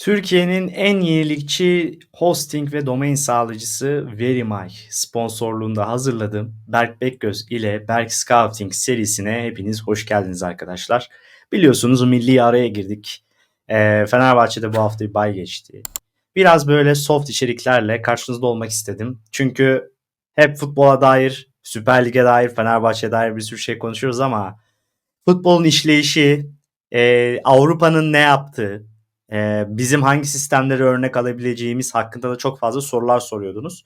Türkiye'nin en yenilikçi hosting ve domain sağlayıcısı Verimay sponsorluğunda hazırladığım Berk Bekgöz ile Berk Scouting serisine hepiniz hoş geldiniz arkadaşlar. Biliyorsunuz milli araya girdik. Ee, Fenerbahçe'de bu hafta bir bay geçti. Biraz böyle soft içeriklerle karşınızda olmak istedim. Çünkü hep futbola dair, Süper Lig'e dair, Fenerbahçe'ye dair bir sürü şey konuşuyoruz ama futbolun işleyişi, e, Avrupa'nın ne yaptığı, e, bizim hangi sistemleri örnek alabileceğimiz hakkında da çok fazla sorular soruyordunuz.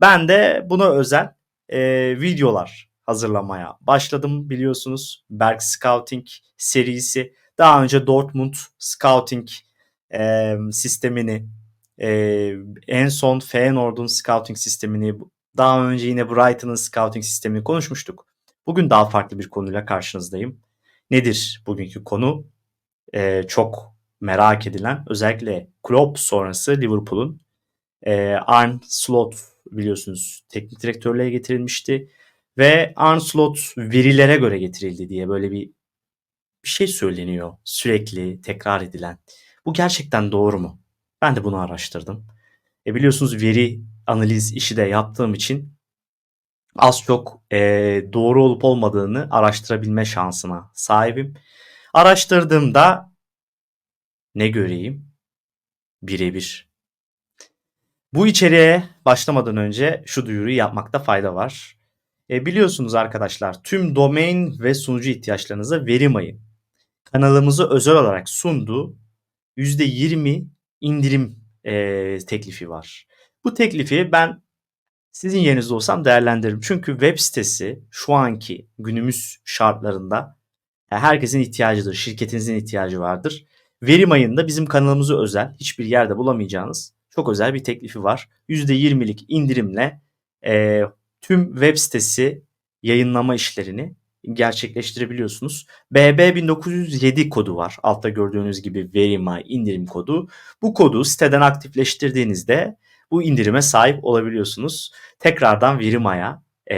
Ben de buna özel e, videolar hazırlamaya başladım biliyorsunuz. Berk Scouting serisi. Daha önce Dortmund Scouting e, sistemini, e, en son Feyenoord'un Scouting sistemini, daha önce yine Brighton'ın Scouting sistemini konuşmuştuk. Bugün daha farklı bir konuyla karşınızdayım. Nedir bugünkü konu? Ee, çok merak edilen özellikle Klopp sonrası Liverpool'un e, Arne Slot biliyorsunuz teknik direktörlüğe getirilmişti ve Arne Slot verilere göre getirildi diye böyle bir bir şey söyleniyor sürekli tekrar edilen. Bu gerçekten doğru mu? Ben de bunu araştırdım. E biliyorsunuz veri analiz işi de yaptığım için az çok e, doğru olup olmadığını araştırabilme şansına sahibim. Araştırdığımda ne göreyim? Birebir. Bu içeriğe başlamadan önce şu duyuruyu yapmakta fayda var. E, biliyorsunuz arkadaşlar tüm domain ve sunucu ihtiyaçlarınıza Verima'yı kanalımızı özel olarak sunduğu %20 indirim e, teklifi var. Bu teklifi ben sizin yerinizde olsam değerlendiririm. Çünkü web sitesi şu anki günümüz şartlarında herkesin ihtiyacıdır. Şirketinizin ihtiyacı vardır. Verim ayında bizim kanalımızı özel, hiçbir yerde bulamayacağınız çok özel bir teklifi var. %20'lik indirimle e, tüm web sitesi yayınlama işlerini gerçekleştirebiliyorsunuz. BB1907 kodu var. Altta gördüğünüz gibi Verima indirim kodu. Bu kodu siteden aktifleştirdiğinizde bu indirime sahip olabiliyorsunuz. Tekrardan Verima'ya e,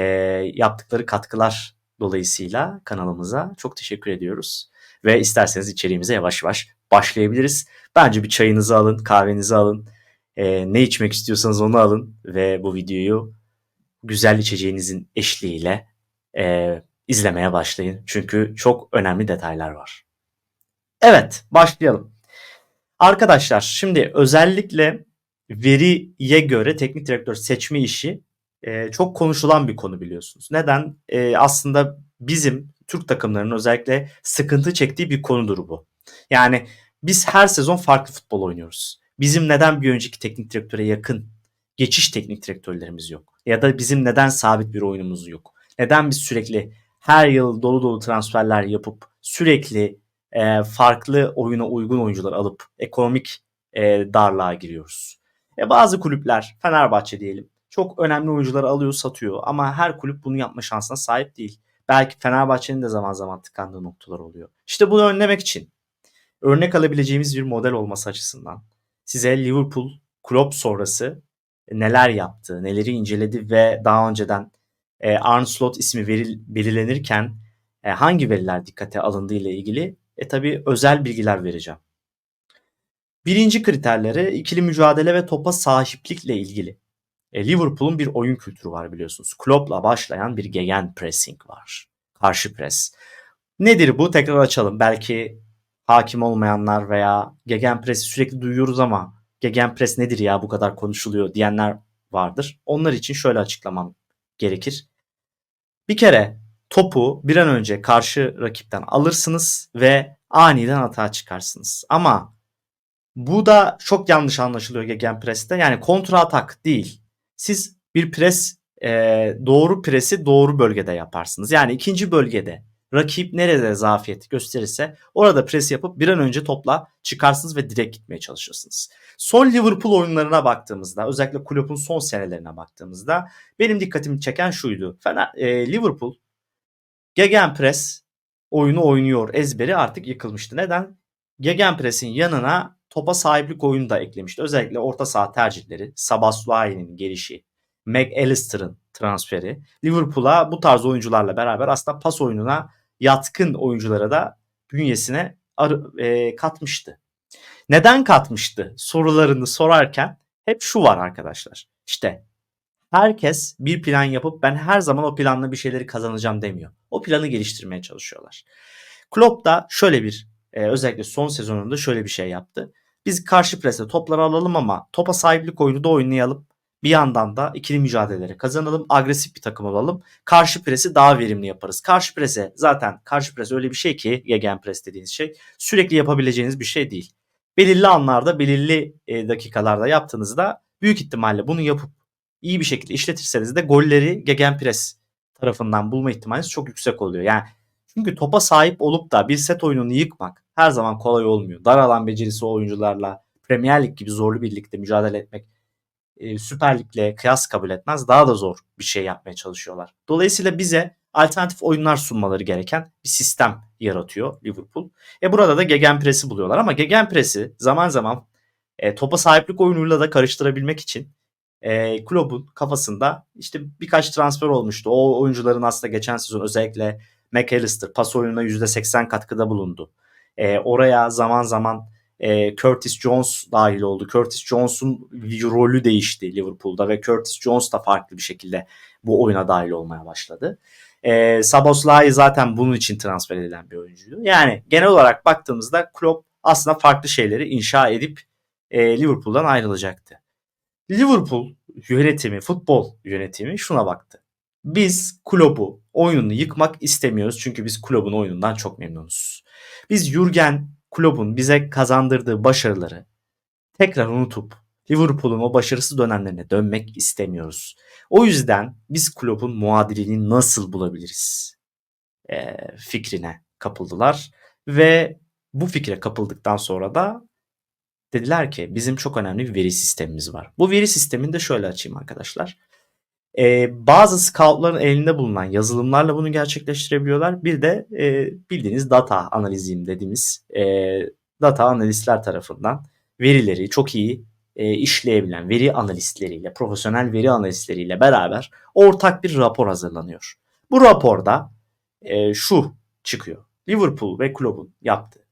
yaptıkları katkılar dolayısıyla kanalımıza çok teşekkür ediyoruz. Ve isterseniz içeriğimize yavaş yavaş başlayabiliriz. Bence bir çayınızı alın, kahvenizi alın. E, ne içmek istiyorsanız onu alın ve bu videoyu güzel içeceğinizin eşliğiyle e, izlemeye başlayın. Çünkü çok önemli detaylar var. Evet, başlayalım. Arkadaşlar şimdi özellikle veriye göre teknik direktör seçme işi e, çok konuşulan bir konu biliyorsunuz. Neden? E, aslında bizim Türk takımlarının özellikle sıkıntı çektiği bir konudur bu. Yani biz her sezon farklı futbol oynuyoruz. Bizim neden bir önceki teknik direktöre yakın geçiş teknik direktörlerimiz yok? Ya da bizim neden sabit bir oyunumuz yok? Neden biz sürekli her yıl dolu dolu transferler yapıp sürekli e, farklı oyuna uygun oyuncular alıp ekonomik e, darlığa giriyoruz? E, bazı kulüpler, Fenerbahçe diyelim, çok önemli oyuncuları alıyor satıyor ama her kulüp bunu yapma şansına sahip değil. Belki Fenerbahçe'nin de zaman zaman tıkandığı noktalar oluyor. İşte bunu önlemek için örnek alabileceğimiz bir model olması açısından size Liverpool Klopp sonrası neler yaptı, neleri inceledi ve daha önceden e, Arne Slot ismi veril, belirlenirken e, hangi veriler dikkate alındığı ile ilgili e, tabi özel bilgiler vereceğim. Birinci kriterleri ikili mücadele ve topa sahiplikle ilgili. E, Liverpool'un bir oyun kültürü var biliyorsunuz. Klopp'la başlayan bir gegen pressing var. Karşı pres. Nedir bu? Tekrar açalım. Belki hakim olmayanlar veya gegenpress'i sürekli duyuyoruz ama gegenpress nedir ya bu kadar konuşuluyor diyenler vardır. Onlar için şöyle açıklamam gerekir. Bir kere topu bir an önce karşı rakipten alırsınız ve aniden hata çıkarsınız. Ama bu da çok yanlış anlaşılıyor gegenpress'te. Yani kontra atak değil. Siz bir pres e, doğru presi doğru bölgede yaparsınız. Yani ikinci bölgede rakip nerede zafiyet gösterirse orada pres yapıp bir an önce topla çıkarsınız ve direkt gitmeye çalışırsınız. Son Liverpool oyunlarına baktığımızda özellikle kulübün son senelerine baktığımızda benim dikkatimi çeken şuydu. Fener, e, Liverpool Gegenpress oyunu oynuyor ezberi artık yıkılmıştı. Neden? Gegenpress'in yanına topa sahiplik oyunu da eklemişti. Özellikle orta saha tercihleri, Sabasuai'nin gelişi, McAllister'ın transferi Liverpool'a bu tarz oyuncularla beraber aslında pas oyununa yatkın oyunculara da bünyesine e, katmıştı. Neden katmıştı sorularını sorarken hep şu var arkadaşlar. İşte herkes bir plan yapıp ben her zaman o planla bir şeyleri kazanacağım demiyor. O planı geliştirmeye çalışıyorlar. Klopp da şöyle bir e, özellikle son sezonunda şöyle bir şey yaptı. Biz karşı prese topları alalım ama topa sahiplik oyunu da oynayalım. Bir yandan da ikili mücadeleleri kazanalım. Agresif bir takım olalım. Karşı presi daha verimli yaparız. Karşı prese zaten karşı pres öyle bir şey ki gegen pres dediğiniz şey sürekli yapabileceğiniz bir şey değil. Belirli anlarda belirli e, dakikalarda yaptığınızda büyük ihtimalle bunu yapıp iyi bir şekilde işletirseniz de golleri gegen pres tarafından bulma ihtimaliniz çok yüksek oluyor. Yani çünkü topa sahip olup da bir set oyununu yıkmak her zaman kolay olmuyor. Dar alan becerisi oyuncularla Premier Lig gibi zorlu bir ligde mücadele etmek e, Süper Lig'le kıyas kabul etmez. Daha da zor bir şey yapmaya çalışıyorlar. Dolayısıyla bize alternatif oyunlar sunmaları gereken bir sistem yaratıyor Liverpool. E burada da gegenpress'i buluyorlar ama gegenpress'i zaman zaman e, topa sahiplik oyunuyla da karıştırabilmek için e, kulübün kafasında işte birkaç transfer olmuştu. O oyuncuların aslında geçen sezon özellikle McAllister pas oyununa %80 katkıda bulundu. E, oraya zaman zaman e, Curtis Jones dahil oldu. Curtis Jones'un rolü değişti Liverpool'da ve Curtis Jones da farklı bir şekilde bu oyuna dahil olmaya başladı. E, Saboslai zaten bunun için transfer edilen bir oyuncuydu. Yani genel olarak baktığımızda Klopp aslında farklı şeyleri inşa edip e, Liverpool'dan ayrılacaktı. Liverpool yönetimi, futbol yönetimi şuna baktı. Biz Klopp'u oyununu yıkmak istemiyoruz çünkü biz Klopp'un oyunundan çok memnunuz. Biz Jurgen Klopp'un bize kazandırdığı başarıları tekrar unutup Liverpool'un o başarısız dönemlerine dönmek istemiyoruz. O yüzden biz Klopp'un muadilini nasıl bulabiliriz e, fikrine kapıldılar ve bu fikre kapıldıktan sonra da dediler ki bizim çok önemli bir veri sistemimiz var. Bu veri sistemini de şöyle açayım arkadaşlar. Ee, bazı scoutların elinde bulunan yazılımlarla bunu gerçekleştirebiliyorlar. Bir de e, bildiğiniz data analizim dediğimiz e, data analistler tarafından verileri çok iyi e, işleyebilen veri analistleriyle, profesyonel veri analistleriyle beraber ortak bir rapor hazırlanıyor. Bu raporda e, şu çıkıyor. Liverpool ve Klopp'un yaptığı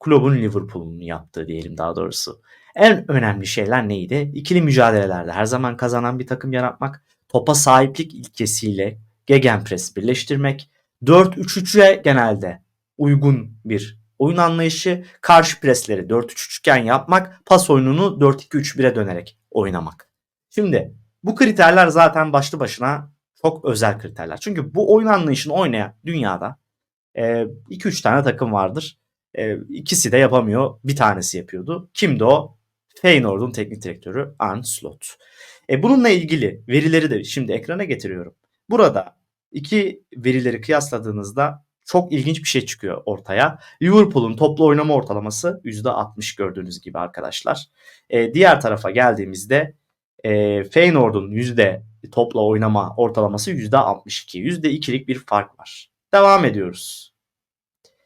kulübün Liverpool'un yaptığı diyelim daha doğrusu. En önemli şeyler neydi? İkili mücadelelerde her zaman kazanan bir takım yaratmak, topa sahiplik ilkesiyle gegenpress birleştirmek, 4-3-3'e genelde uygun bir oyun anlayışı, karşı presleri 4-3-3 iken yapmak, pas oyununu 4-2-3-1'e dönerek oynamak. Şimdi bu kriterler zaten başlı başına çok özel kriterler. Çünkü bu oyun anlayışını oynayan dünyada 2-3 tane takım vardır. E, ikisi de yapamıyor. Bir tanesi yapıyordu. Kimdi o? Feyenoord'un teknik direktörü Arne Slot. E, bununla ilgili verileri de şimdi ekrana getiriyorum. Burada iki verileri kıyasladığınızda çok ilginç bir şey çıkıyor ortaya. Liverpool'un toplu oynama ortalaması %60 gördüğünüz gibi arkadaşlar. E, diğer tarafa geldiğimizde e, Feyenoord'un yüzde topla oynama ortalaması %62. %2'lik bir fark var. Devam ediyoruz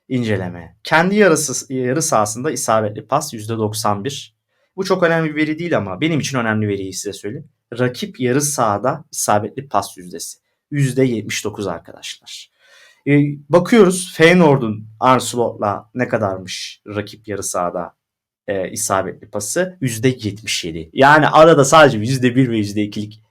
inceleme. Kendi yarısı, yarı sahasında isabetli pas %91. Bu çok önemli bir veri değil ama benim için önemli veriyi size söyleyeyim. Rakip yarı sahada isabetli pas yüzdesi. %79 arkadaşlar. Ee, bakıyoruz Feyenoord'un Arslot'la ne kadarmış rakip yarı sahada e, isabetli pası %77. Yani arada sadece %1 ve %2'lik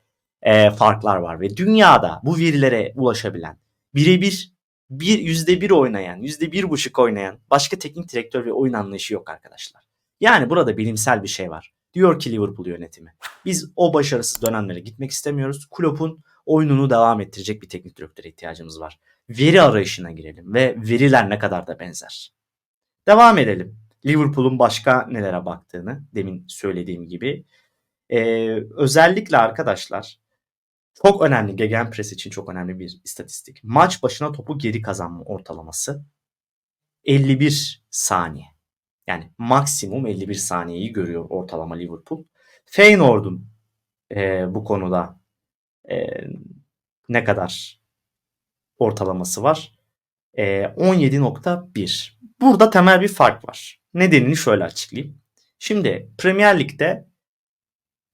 e, farklar var ve dünyada bu verilere ulaşabilen birebir bir yüzde bir oynayan, yüzde bir buçuk oynayan başka teknik direktör ve oyun anlayışı yok arkadaşlar. Yani burada bilimsel bir şey var. Diyor ki Liverpool yönetimi. Biz o başarısız dönemlere gitmek istemiyoruz. Klopp'un oyununu devam ettirecek bir teknik direktöre ihtiyacımız var. Veri arayışına girelim ve veriler ne kadar da benzer. Devam edelim. Liverpool'un başka nelere baktığını demin söylediğim gibi. Ee, özellikle arkadaşlar çok önemli. Gegenpress için çok önemli bir istatistik. Maç başına topu geri kazanma ortalaması 51 saniye. Yani maksimum 51 saniyeyi görüyor ortalama Liverpool. Feyenoord'un e, bu konuda e, ne kadar ortalaması var? E, 17.1. Burada temel bir fark var. Nedenini şöyle açıklayayım. Şimdi Premier Lig'de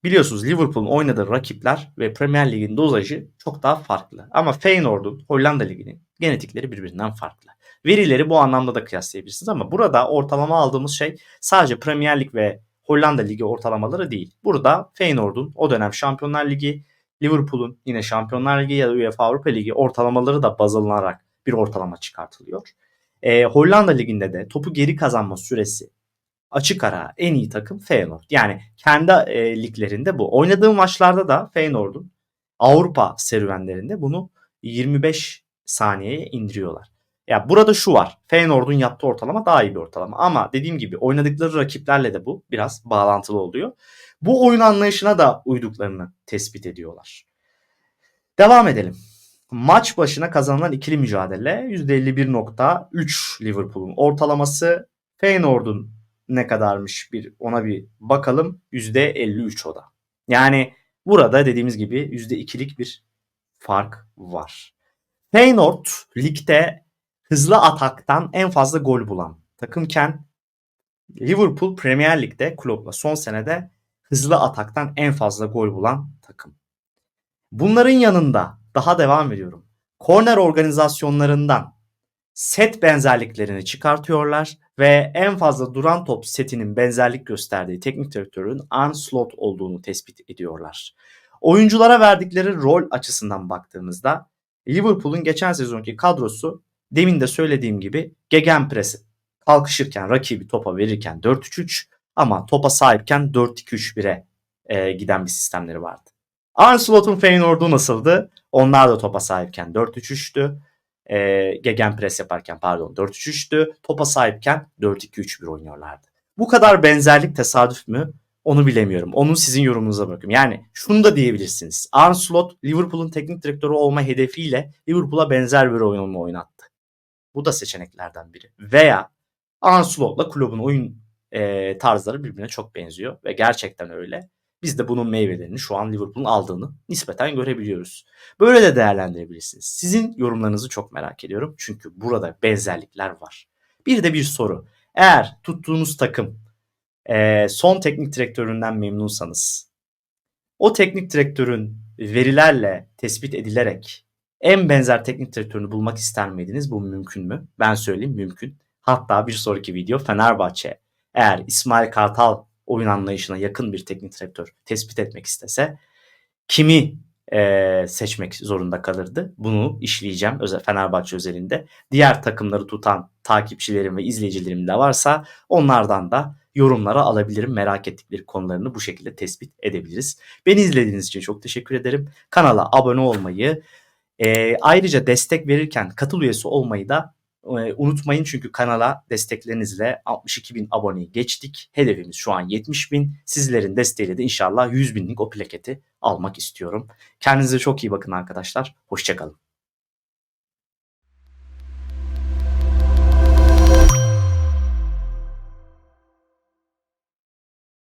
biliyorsunuz Liverpool'un oynadığı rakipler ve Premier Lig'in dozajı çok daha farklı. Ama Feyenoord'un Hollanda Ligi'nin genetikleri birbirinden farklı. Verileri bu anlamda da kıyaslayabilirsiniz ama burada ortalama aldığımız şey sadece Premier Lig ve Hollanda Ligi ortalamaları değil. Burada Feyenoord'un o dönem Şampiyonlar Ligi, Liverpool'un yine Şampiyonlar Ligi ya da UEFA Avrupa Ligi ortalamaları da baz alınarak bir ortalama çıkartılıyor. E, Hollanda Ligi'nde de topu geri kazanma süresi açık ara en iyi takım Feyenoord. Yani kendi e, liglerinde bu. Oynadığım maçlarda da Feyenoord'un Avrupa serüvenlerinde bunu 25 saniyeye indiriyorlar. Ya burada şu var. Feyenoord'un yaptığı ortalama daha iyi bir ortalama. Ama dediğim gibi oynadıkları rakiplerle de bu biraz bağlantılı oluyor. Bu oyun anlayışına da uyduklarını tespit ediyorlar. Devam edelim. Maç başına kazanılan ikili mücadele %51.3 Liverpool'un ortalaması. Feyenoord'un ne kadarmış bir ona bir bakalım. %53 o da. Yani burada dediğimiz gibi %2'lik bir fark var. Feyenoord ligde hızlı ataktan en fazla gol bulan takımken Liverpool Premier Lig'de Klopp'la son senede hızlı ataktan en fazla gol bulan takım. Bunların yanında daha devam ediyorum. Korner organizasyonlarından set benzerliklerini çıkartıyorlar ve en fazla duran top setinin benzerlik gösterdiği teknik direktörün Arne Slot olduğunu tespit ediyorlar. Oyunculara verdikleri rol açısından baktığımızda Liverpool'un geçen sezonki kadrosu demin de söylediğim gibi gegenpress kalkışırken rakibi topa verirken 4-3-3 ama topa sahipken 4-2-3-1'e e, giden bir sistemleri vardı. Arne Slot'un Feyenoord'u nasıldı? Onlar da topa sahipken 4-3-3'tü. E, gegenpress yaparken pardon 4-3-3'tü. Topa sahipken 4-2-3-1 oynuyorlardı. Bu kadar benzerlik tesadüf mü? Onu bilemiyorum. Onun sizin yorumunuza bakıyorum. Yani şunu da diyebilirsiniz. Arne Slot Liverpool'un teknik direktörü olma hedefiyle Liverpool'a benzer bir oyunu oynattı. Bu da seçeneklerden biri. Veya Arne Slot'la kulübün oyun e, tarzları birbirine çok benziyor ve gerçekten öyle. Biz de bunun meyvelerini şu an Liverpool'un aldığını nispeten görebiliyoruz. Böyle de değerlendirebilirsiniz. Sizin yorumlarınızı çok merak ediyorum. Çünkü burada benzerlikler var. Bir de bir soru. Eğer tuttuğunuz takım e, son teknik direktöründen memnunsanız o teknik direktörün verilerle tespit edilerek en benzer teknik direktörünü bulmak ister miydiniz? Bu mümkün mü? Ben söyleyeyim mümkün. Hatta bir sonraki video Fenerbahçe eğer İsmail Kartal oyun anlayışına yakın bir teknik direktör tespit etmek istese kimi e, seçmek zorunda kalırdı. Bunu işleyeceğim özel Fenerbahçe özelinde. Diğer takımları tutan takipçilerim ve izleyicilerim de varsa onlardan da yorumlara alabilirim. Merak ettikleri konularını bu şekilde tespit edebiliriz. Beni izlediğiniz için çok teşekkür ederim. Kanala abone olmayı, e, ayrıca destek verirken katıl üyesi olmayı da e, unutmayın çünkü kanala desteklerinizle 62 bin aboneyi geçtik. Hedefimiz şu an 70 bin. Sizlerin desteğiyle de inşallah 100 binlik o plaketi almak istiyorum. Kendinize çok iyi bakın arkadaşlar. Hoşçakalın.